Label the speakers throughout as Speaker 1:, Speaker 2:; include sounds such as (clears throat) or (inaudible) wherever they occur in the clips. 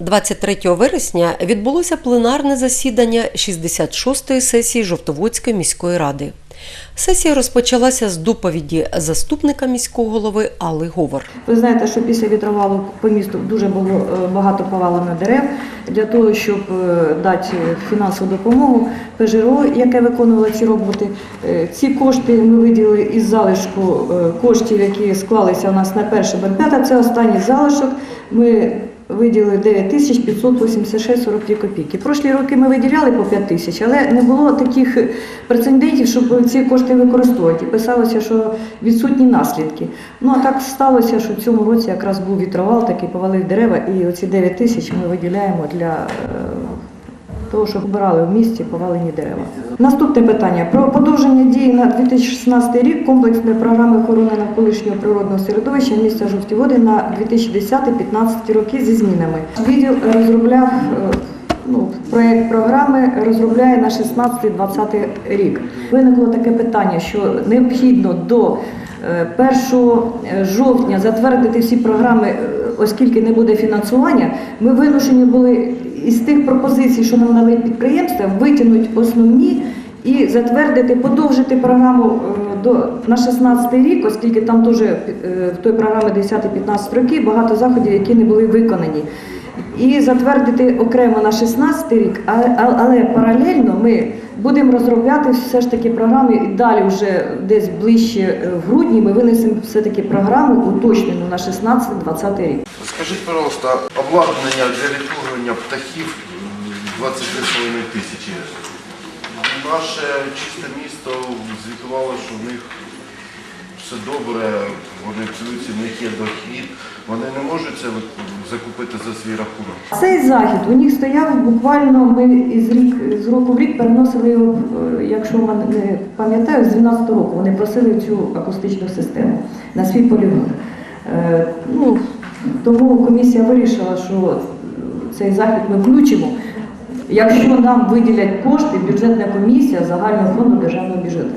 Speaker 1: 23 вересня відбулося пленарне засідання 66-ї сесії Жовтоводської міської ради. Сесія розпочалася з доповіді заступника міського голови Алли Говор.
Speaker 2: Ви знаєте, що після вітровалу по місту дуже було е, багато повалено дерев для того, щоб е, дати фінансову допомогу ПЖРО, яке виконувало ці роботи. Е, Ці кошти ми виділили із залишку коштів, які склалися у нас на перше бенпята. Це останній залишок. Ми виділили 9 тисяч 586 42 копійки. Прошлі роки ми виділяли по 5 тисяч, але не було таких прецедентів, щоб ці кошти використовувати. Писалося, що відсутні наслідки. Ну а так сталося, що в цьому році якраз був вітровал, такий повалив дерева, і оці 9 тисяч ми виділяємо для е, того, щоб обирали в місті повалені дерева. Наступне питання про подовження дії на 2016 рік комплексної програми охорони навколишнього природного середовища міста Жовті Води на 2010-2015 роки зі змінами. Відділ розробляв е, ну, проєкт програми розробляє на 16-20 рік. Виникло таке питання, що необхідно до 1 жовтня затвердити всі програми, е, оскільки не буде фінансування. Ми вимушені були із тих пропозицій, що нам дали підприємства, витягнути основні і затвердити, подовжити програму е, до на 16 рік, оскільки там теж е, в той програмі 10-15 років багато заходів, які не були виконані. І затвердити окремо на 16 рік, але паралельно ми будемо розробляти все ж таки програми і далі вже десь ближче е, в грудні ми винесемо все-таки програму уточнену на 16-20 рік.
Speaker 3: Скажіть, пожалуйста, обладнання для відпугування птахів 23,5 тисячі. Наше чисте місто звітувало, що в них все добре, вони працюють, в них є дохід. Вони не можуть це закупити за свій рахунок.
Speaker 2: Цей захід у них стояв буквально. Ми із рік з року в рік переносили його, е, якщо не пам'ятаю, з 12 року вони просили цю акустичну систему на свій полігон. Е, Ну, тому комісія вирішила, що цей захід ми включимо. Якщо нам виділять кошти, бюджетна комісія загального фонду державного бюджету.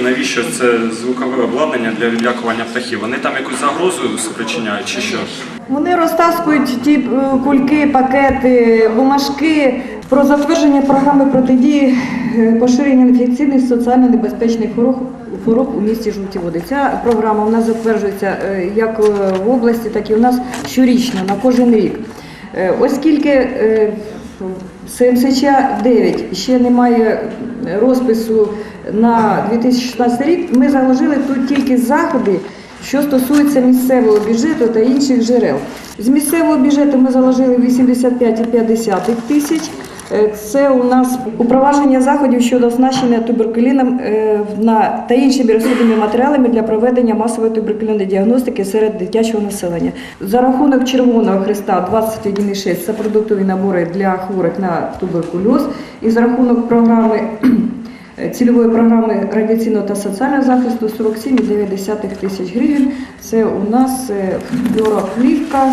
Speaker 4: І навіщо це звукове обладнання для відлякування птахів? Вони там якусь загрозу спричиняють чи що?
Speaker 2: Вони розтаскують ті е, кульки, пакети, бумажки про затвердження програми протидії е, поширення інфекційних соціально небезпечних хвороб, у місті Жовті Води. Ця програма у нас затверджується е, як в області, так і у нас щорічно на кожен рік. Оскільки СМСЧ 9 ще немає розпису на 2016 рік, ми заложили тут тільки заходи, що стосується місцевого бюджету та інших джерел. З місцевого бюджету ми заложили 85,5 тисяч. Е, Це у нас упровадження заходів щодо оснащення туберкуліном е, та іншими розхідними матеріалами для проведення масової туберкульозної діагностики серед дитячого населення. За рахунок Червоного Христа 21,6 це продуктові набори для хворих на туберкульоз. І за рахунок програми цільової програми радіаційного та соціального захисту 47,9 тисяч гривень. Це у нас е, бюро плівка.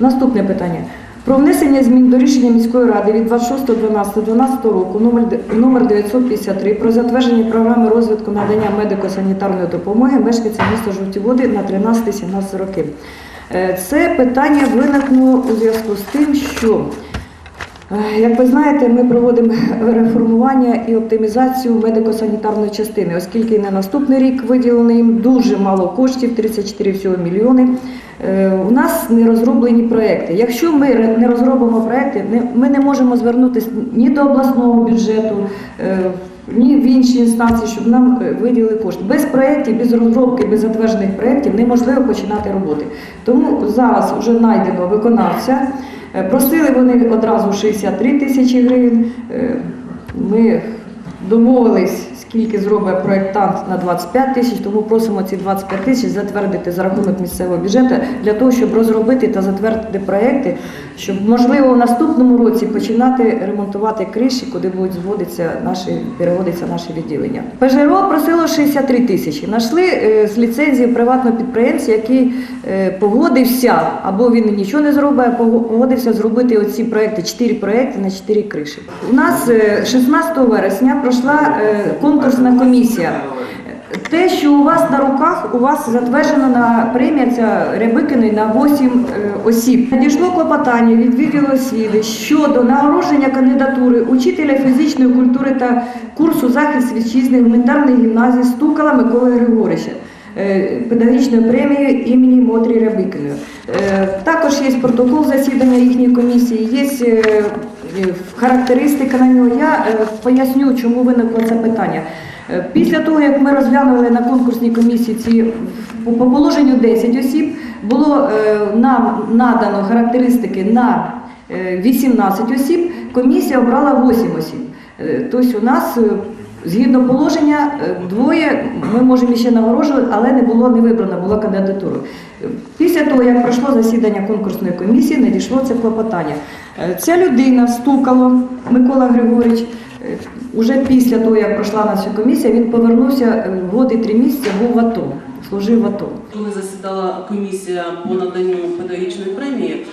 Speaker 2: Наступне питання. Про внесення змін до рішення міської ради від 26.12.12 року номер де- номер 953 про затвердження програми розвитку надання медико-санітарної допомоги мешканцям міста Жовті Води на 13-17 роки. Е, Це питання виникло у зв'язку з тим, що Е, Як ви знаєте, ми проводимо реформування і оптимізацію медико-санітарної частини, оскільки на наступний рік виділено їм дуже мало коштів, 34 всього мільйони. Е, У нас не розроблені проекти. Якщо ми не розробимо проекти, ми не можемо звернутися ні до обласного бюджету, е, ні в інші інстанції, щоб нам е, виділили кошти. Без проєктів, без розробки, без затверджених проєктів неможливо починати роботи. Тому зараз вже знайдено виконавця. Е, Просили вони одразу 63 тисячі гривень. Е, Ми домовились, скільки зробить проєктант на 25 тисяч, тому просимо ці 25 тисяч затвердити за рахунок місцевого бюджету для того, щоб розробити та затвердити проєкти, щоб можливо в наступному році починати ремонтувати криші, куди будуть зводитися наші переводиться наше відділення. ПЖРО просило 63 тисячі. Нашли е, з ліцензії приватного підприємця, який е, погодився, або він нічого не зробить, а погодився зробити оці проекти, 4 проекти на 4 криші. У нас е, 16 вересня пройшла е, конкурсна комісія. те, що у вас на руках, у вас затверджена на премія ця Рябикиної на 8 е, осіб. Надійшло клопотання від відділу освіти щодо нагородження кандидатури учителя фізичної культури та курсу захист вітчизни гуманітарної гімназії Стукала Миколи Григорича. е, Педагогічною премією імені Мотрі Рябикиної. Е, Також є протокол засідання їхньої комісії, є характеристика на нього. Я е, поясню, чому виникло це питання. Е, Після того, як ми розглянули на конкурсній комісії ці по по положенню 10 осіб, було е, нам надано характеристики на е, 18 осіб, комісія обрала 8 осіб. Е, Тобто у нас е, згідно положення е, двоє ми можемо ще нагороджувати, але не було не вибрано, була кандидатура. Після того, як пройшло засідання конкурсної комісії, надійшло це клопотання. Е, Ця людина стукало Микола Григорич. Е, Уже після того, як пройшла на цю комісію, він повернувся в год три місяці, був в АТО, служив в АТО.
Speaker 5: Коли засідала комісія по наданню педагогічної премії,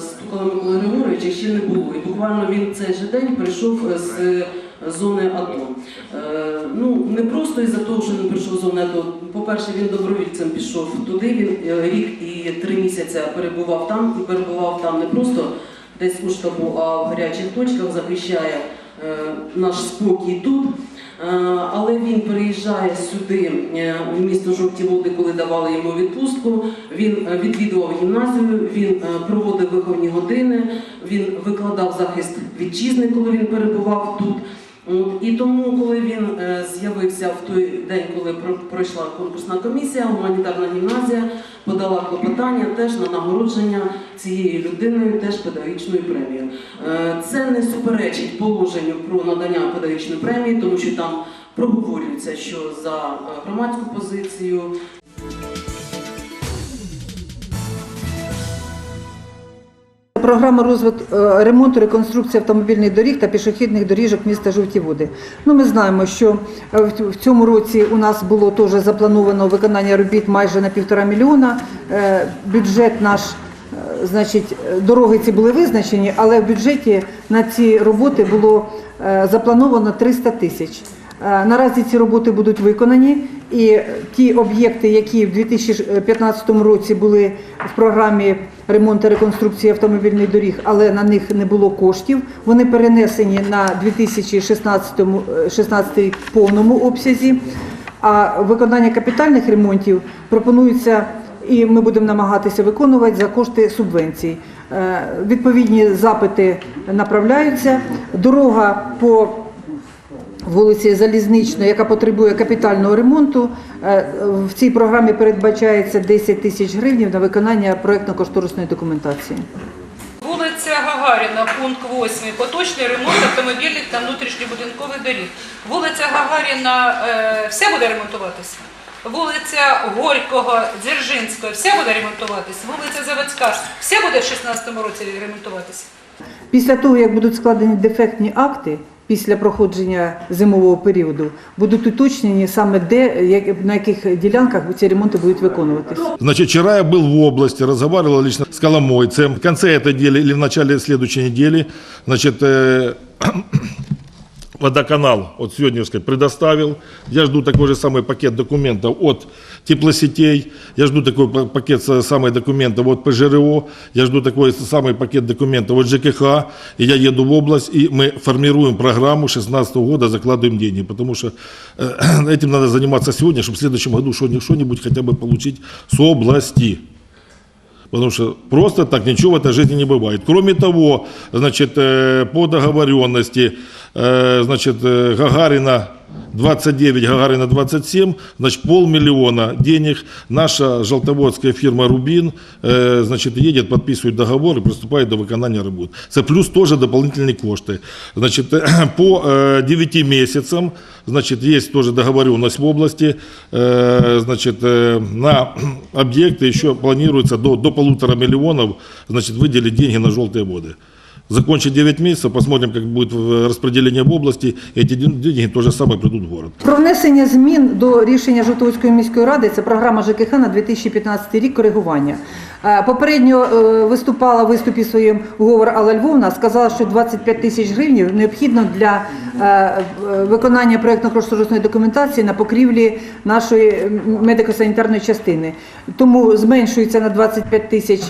Speaker 5: Стукала Микола Григоровича ще не було. І буквально він цей же день прийшов з зони АТО. Е, Ну, не просто із-за того, що він прийшов зони АТО. По-перше, він добровільцем пішов туди, він е, рік і три місяці перебував там, і перебував там не просто десь у штабу, а в гарячих точках захищає е, наш спокій тут. Але він переїжджає сюди в місто Жовті Води, коли давали йому відпустку. Він відвідував гімназію, він проводив виховні години, він викладав захист вітчизни, коли він перебував тут. От, І тому, коли він е, з'явився в той день, коли про- пройшла конкурсна комісія, гуманітарна гімназія подала клопотання теж на нагородження цієї людиною, теж педагогічною премією. Е, Це не суперечить положенню про надання педагогічної премії, тому що там проговорюється, що за е, громадську позицію,
Speaker 6: Програма розвитку е, ремонту реконструкції автомобільних доріг та пішохідних доріжок міста Жовті Води. Ну, ми знаємо, що е, в цьому році у нас було теж заплановано виконання робіт майже на півтора мільйона. Е, Бюджет наш, значить, дороги ці були визначені, але в бюджеті на ці роботи було заплановано 300 тисяч. Е, Наразі ці роботи будуть виконані, і ті об'єкти, які в 2015 році були в програмі ремонту та реконструкції автомобільних доріг, але на них не було коштів, вони перенесені на 2016 е, 16 в повному обсязі. А виконання капітальних ремонтів пропонується і ми будемо намагатися виконувати за кошти субвенцій. Е, Відповідні запити направляються. Дорога по вулиці Залізничної, яка потребує капітального ремонту. Е, В цій програмі передбачається 10 тисяч гривень на виконання проєктно-кошторисної документації.
Speaker 7: Вулиця Гагаріна, пункт 8. Поточний ремонт автомобільних та внутрішньобудинкових доріг. Вулиця Гагаріна е, все буде ремонтуватися. Вулиця Горького, Дзержинського, все буде ремонтуватися. Вулиця Заводська, все буде в 16 році ремонтуватися.
Speaker 6: Після того, як будуть складені дефектні акти, після проходження зимового періоду, будуть уточнені саме де, як- на яких ділянках ці ремонти будуть виконуватись.
Speaker 8: Значит, вчера я был в области, разговаривал лично с Коломойцем. В конце этой недели или в начале следующей недели, значит, э, водоканал от Сегодняшской предоставил. Я жду такой же самый пакет документов от теплосетей. Я жду такой па- пакет с- самых документов от ПЖРО. Я жду такой самый пакет документов от ЖКХ. И я еду в область, и мы формируем программу 2016 года, закладываем деньги. Потому что э, (clears throat) этим надо заниматься сегодня, чтобы в следующем году что- что-нибудь хотя бы получить с области. Потому что просто так ничего в этой жизни не бывает. Кроме того, значит, э, по договоренности, э, значит, э, Гагарина 29, Гагарина 27, значит, полмиллиона денег. Наша желтоводская фирма «Рубин», э, значит, едет, подписывает договор и приступает до виконання работ. Це плюс тоже дополнительные кошты. Значит, (clears throat) по э, 9 месяцам, значит, есть тоже договоренность в области, э, значит, э, на (clears throat) объекты еще планируется до, до полутора миллионов, значит, выделить деньги на желтые воды. Закончить 9 месяцев, посмотрим, как будет в- распределение в области. Эти ден- деньги то же самое придут в город.
Speaker 6: Про внесення змін до рішення Жовтоводської міської ради це програма ЖКХ на 2015 рік коригування. Е, Попередньо е, виступала в виступі своїм говор Алла Львовна, сказала, що 25 тисяч гривень необхідно для е, виконання проєктно-кошторисної документації на покрівлі нашої медико-санітарної частини. Тому зменшується на 25 тисяч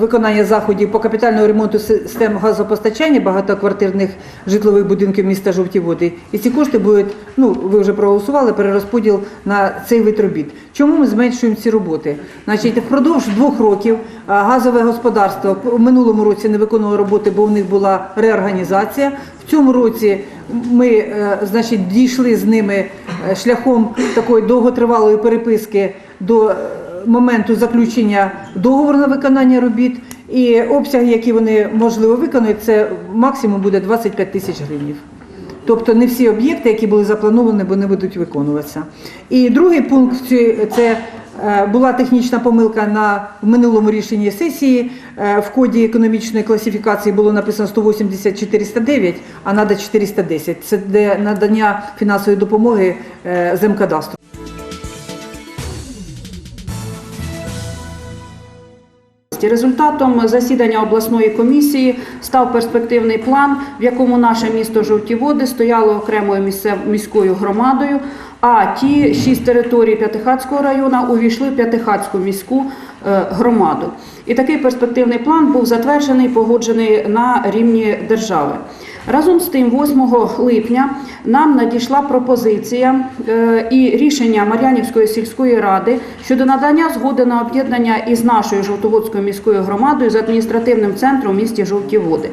Speaker 6: виконання заходів по капітальному ремонту систем газопостачання багатоквартирних житлових будинків міста Жовті Води. І ці кошти будуть, ну ви вже проголосували, перерозподіл на цей вид робіт. Чому ми зменшуємо ці роботи? Значить, впродовж двох років газове господарство в минулому році не виконувало роботи, бо у них була реорганізація. В цьому році ми е, значить, дійшли з ними е, шляхом такої довготривалої переписки до е, моменту заключення договору на виконання робіт. І обсяги, які вони можливо виконують, це максимум буде 25 тисяч гривень. Тобто не всі об'єкти, які були заплановані, вони будуть виконуватися. І другий пункт це е, була технічна помилка на минулому рішенні сесії. Е, В коді економічної класифікації було написано 180 409, а треба 410. Це де надання фінансової допомоги е, земкадастру.
Speaker 9: Результатом засідання обласної комісії став перспективний план, в якому наше місто Жовті Води стояло окремою міською громадою, а ті шість територій П'ятихатського району увійшли в П'ятихатську міську е, громаду. І такий перспективний план був затверджений погоджений на рівні держави. Разом з тим, 8 липня нам надійшла пропозиція е, і рішення Мар'янівської сільської ради щодо надання згоди на об'єднання із нашою Жовтоводською міською громадою з адміністративним центром у місті Жовті Води.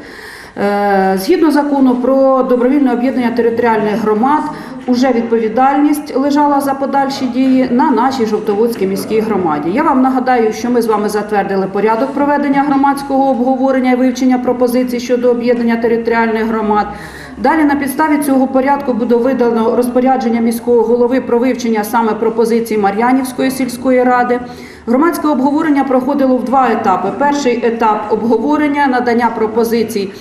Speaker 9: Е, Згідно закону про добровільне об'єднання територіальних громад, уже відповідальність лежала за подальші дії на нашій Жовтоводській міській громаді. Я вам нагадаю, що ми з вами затвердили порядок проведення громадського обговорення і вивчення пропозицій щодо об'єднання територіальних громад. Далі на підставі цього порядку буде видано розпорядження міського голови про вивчення саме пропозицій Мар'янівської сільської ради. Громадське обговорення проходило в два етапи. Перший етап обговорення, надання пропозицій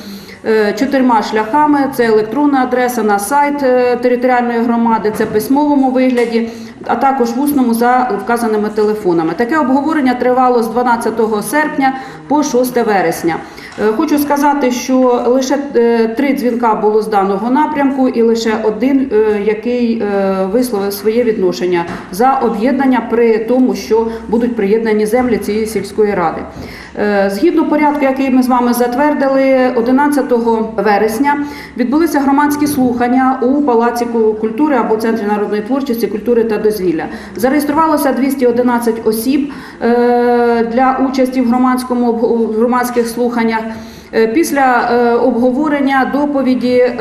Speaker 9: чотирма шляхами: це електронна адреса на сайт е, територіальної громади, це в письмовому вигляді, а також в усному за вказаними телефонами. Таке обговорення тривало з 12 серпня по 6 вересня. Е, Хочу сказати, що лише е, три дзвінка було з даного напрямку, і лише один, е, який е, висловив своє відношення за об'єднання при тому, що будуть приєднані землі цієї сільської ради. Е, Згідно порядку, який ми з вами затвердили, 11 вересня відбулися громадські слухання у Палаці культури або Центрі народної творчості, культури та дозвілля. Зареєструвалося 211 осіб е, для участі в громадському в громадських слуханнях. Е, Після е, обговорення доповіді е,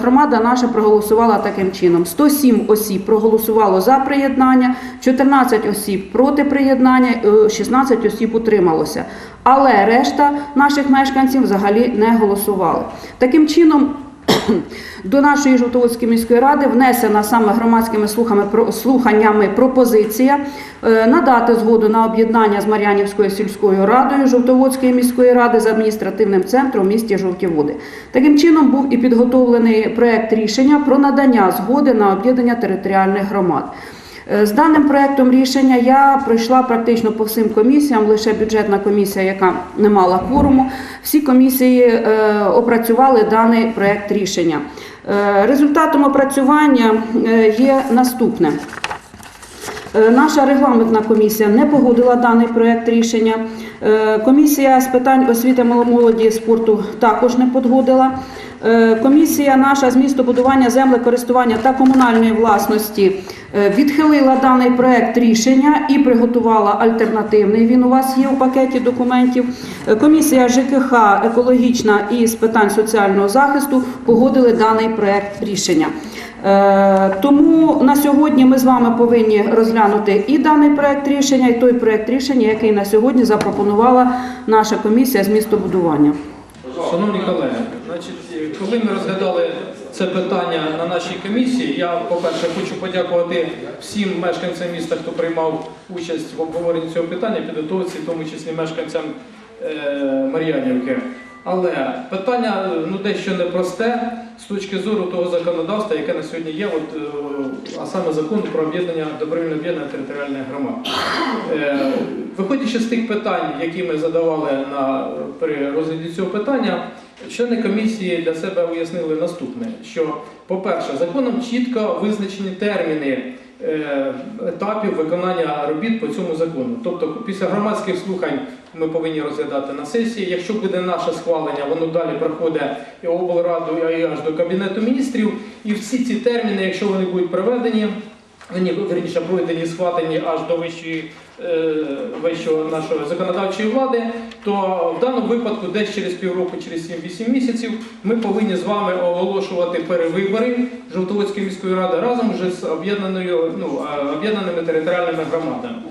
Speaker 9: громада наша проголосувала таким чином: 107 осіб проголосувало за приєднання, 14 осіб проти приєднання, е, 16 осіб утрималося. Але решта наших мешканців взагалі не голосували. Таким чином. До нашої Жовтоводської міської ради внесена саме громадськими слухами, слуханнями пропозиція е, надати згоду на об'єднання з Мар'янівською сільською радою Жовтоводської міської ради з адміністративним центром в місті Жовті Води. Таким чином був і підготовлений проект рішення про надання згоди на об'єднання територіальних громад. Е, З даним проектом рішення я пройшла практично по всім комісіям, лише бюджетна комісія, яка не мала кворуму. Всі комісії е, опрацювали даний проект рішення. Е, Результатом опрацювання є наступне. Наша регламентна комісія не погодила даний проект рішення. Комісія з питань освіти молоді і спорту також не погодила. Е, Комісія наша з містобудування, землекористування та комунальної власності е, відхилила даний проект рішення і приготувала альтернативний. Він у вас є у пакеті документів. Е, Комісія ЖКХ екологічна і з питань соціального захисту погодили даний проект рішення. Тому на сьогодні ми з вами повинні розглянути і даний проект рішення, і той проект рішення, який на сьогодні запропонувала наша комісія з містобудування.
Speaker 10: Шановні колеги, значить, коли ми розглядали це питання на нашій комісії, я, по-перше, хочу подякувати всім мешканцям міста, хто приймав участь в обговоренні цього питання, підготовці, в тому числі мешканцям е, Мар'янівки. Але питання ну, дещо непросте з точки зору того законодавства, яке на сьогодні є, от, е, а саме закон про об'єднання добровільне об'єднання територіальних громад. Е, Виходячи з тих питань, які ми задавали на, при розгляді цього питання, члени комісії для себе уяснили наступне: що, по-перше, законом чітко визначені терміни етапів виконання робіт по цьому закону. Тобто, після громадських слухань ми повинні розглядати на сесії. Якщо буде наше схвалення, воно далі проходить і облраду, і аж до кабінету міністрів. І всі ці терміни, якщо вони будуть проведені, вони верніше пройдені, схватені аж до вищої е, вищого нашої законодавчої влади, то в даному випадку десь через півроку, через 7-8 місяців ми повинні з вами оголошувати перевибори Жовтоводської міської ради разом вже з ну, об'єднаними територіальними громадами.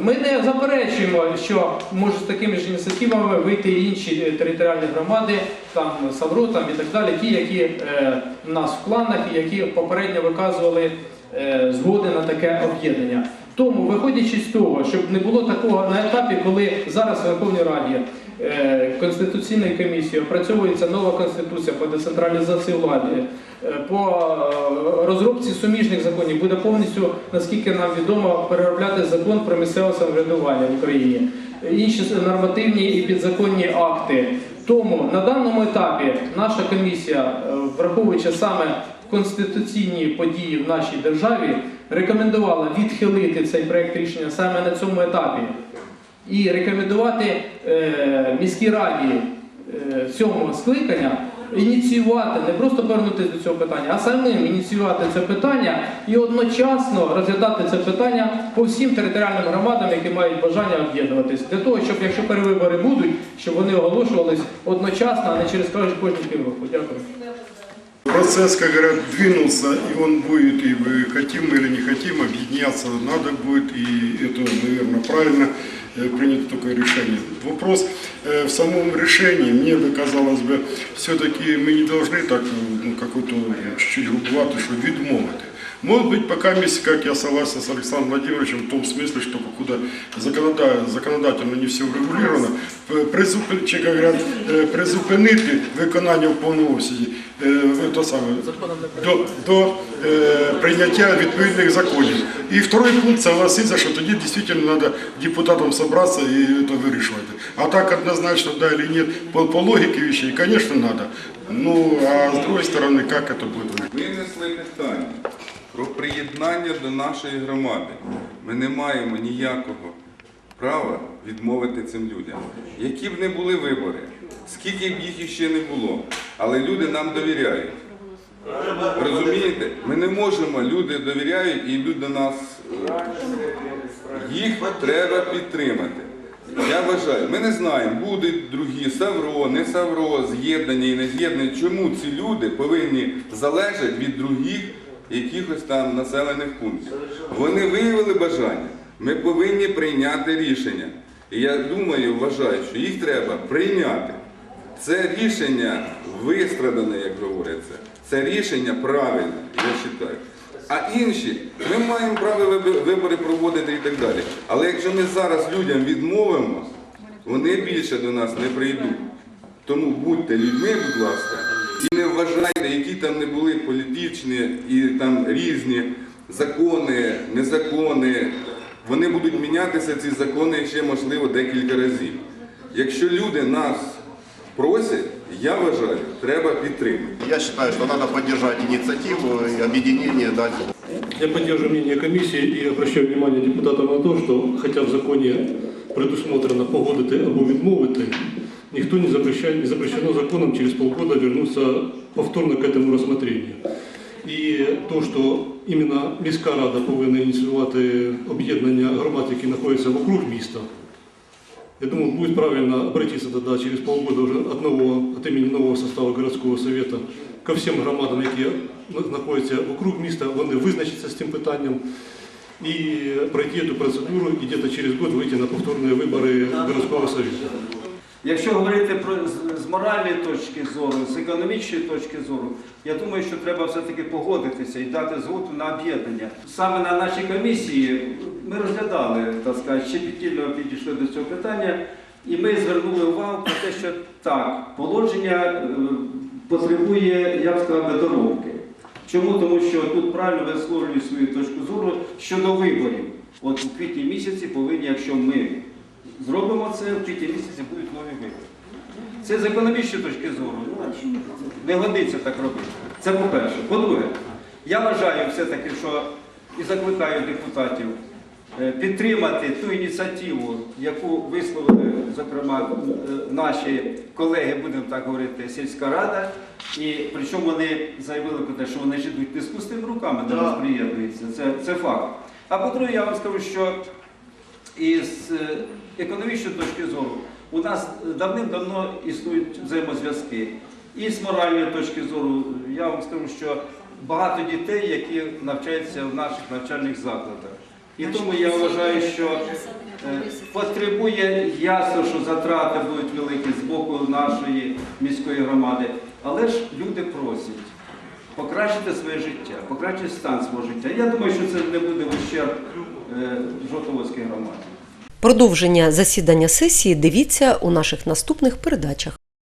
Speaker 10: Ми не заперечуємо, що можуть з такими ж ініціативами вийти і інші е, територіальні громади, там Савро там і так далі, ті, які е, в нас в планах і які попередньо виказували е, згоди на таке об'єднання. Тому, виходячи з того, щоб не було такого на етапі, коли зараз в Верховній Раді Конституційною комісією опрацьовується нова конституція по децентралізації влади, е, по е, розробці суміжних законів буде повністю, наскільки нам відомо, переробляти закон про місцеве самоврядування в Україні, інші нормативні і підзаконні акти. Тому на даному етапі наша комісія, е, враховуючи саме конституційні події в нашій державі, рекомендувала відхилити цей проект рішення саме на цьому етапі і рекомендувати е, міській раді е, сьомого скликання ініціювати, не просто повернутися до цього питання, а самим ініціювати це питання і одночасно розглядати це питання по всім територіальним громадам, які мають бажання об'єднуватись, для того, щоб якщо перевибори будуть, щоб вони оголошувались одночасно, а не через кожні півроку. Дякую.
Speaker 11: Процесс, как говорят, двинулся, и он будет, и мы хотим мы или не хотим, объединяться надо будет, и это, наверное, правильно э, принято такое решение. Вопрос э, в самом решении, мне бы казалось бы, все-таки мы не должны так, э, ну, какой-то чуть-чуть грубовато, что відмовити. Может быть, пока вместе, как я согласен с Александром Владимировичем, в том смысле, что покуда законода- законодательно не все врегулировано, п- призупи- чи, как говорят, е, призупинити виконання в повному обсязі е, то саме, до, до е, прийняття відповідних законів. І второй пункт согласиться, що тоді дійсно треба депутатам зібратися і це вирішувати. А так однозначно, да или нет, по, по логике вещей, конечно, надо. Ну, а с другой стороны, как это будет?
Speaker 12: Винесли питання про приєднання до нашої громади. Ми не маємо ніякого права відмовити цим людям. Які б не були вибори, скільки б їх іще не було, але люди нам довіряють. Розумієте? Ми не можемо, люди довіряють і йдуть до нас. е, Їх треба підтримати. Я вважаю, ми не знаємо, будуть другі Савро, не Савро, з'єднання і не з'єднання. Чому ці люди повинні залежати від других якихось там населених пунктів? Вони виявили бажання. Ми повинні прийняти рішення. І я думаю, вважаю, що їх треба прийняти. Це рішення вистрадане, як говориться. Це рішення правильне, я вважаю. А інші, ми маємо право вибори проводити і так далі. Але якщо ми зараз людям відмовимо, вони більше до нас не прийдуть. Тому будьте людьми, будь ласка, і не вважайте, які там не були політичні і там різні закони, незакони. Вони будуть мінятися, ці закони ще, можливо, декілька разів. Якщо люди нас просять, я вважаю, треба підтримати.
Speaker 3: Я считаю, что надо поддержать инициативу и объединение дать
Speaker 13: Я поддерживаю мнение комиссии и обращаю внимание депутатов на то, что хотя в законе предусмотрено погодити або відмовити, ніхто не запрещає, не запрещено законом через полгода вернуться повторно к этому рассмотрению. І то, що іменно міська рада повинна ініціювати об'єднання громад, які знаходяться вокруг міста, я думаю, будет правильно обратиться тогда через полгода уже от, нового, от имени нового состава городского совета ко всім громадам, які знаходяться вокруг міста, вони визначаться з цим питанням і пройти цю процедуру і десь через год вийти на повторні вибори городського совета.
Speaker 14: Якщо говорити про з- моральної точки зору, з економічної точки зору, я думаю, що треба все-таки погодитися і дати згоду на об'єднання. Саме на нашій комісії ми розглядали, так сказати, щепетільно підійшли до цього питання. І ми звернули увагу про те, що так, положення е, потребує, я б сказав, доробки. Чому? Тому що тут правильно висловлюю свою точку зору щодо виборів. От у квітні місяці повинні, якщо ми зробимо це, в квітні місяці будуть нові вибори. Це з економічної точки зору. Не годиться так робити. Це по-перше. По-друге, я вважаю все-таки, що і закликаю депутатів е, підтримати ту ініціативу, яку висловили, зокрема, е, наші колеги, будемо так говорити, сільська рада. І причому вони заявили про те, що вони ж йдуть не з пустими руками до нас приєднуються. Це, це факт. А по-друге, я вам скажу, що із е, економічної точки зору у нас давним-давно існують взаємозв'язки. І з моральної точки зору я вам скажу, що багато дітей, які навчаються в наших навчальних закладах. І тому я вважаю, що е, потребує ясно, що затрати будуть великі з боку нашої міської громади, але ж люди просять покращити своє життя, покращити стан свого життя. Я думаю, що це не буде в ущерб Жовтоводській громаді.
Speaker 1: Продовження засідання сесії дивіться у наших наступних передачах.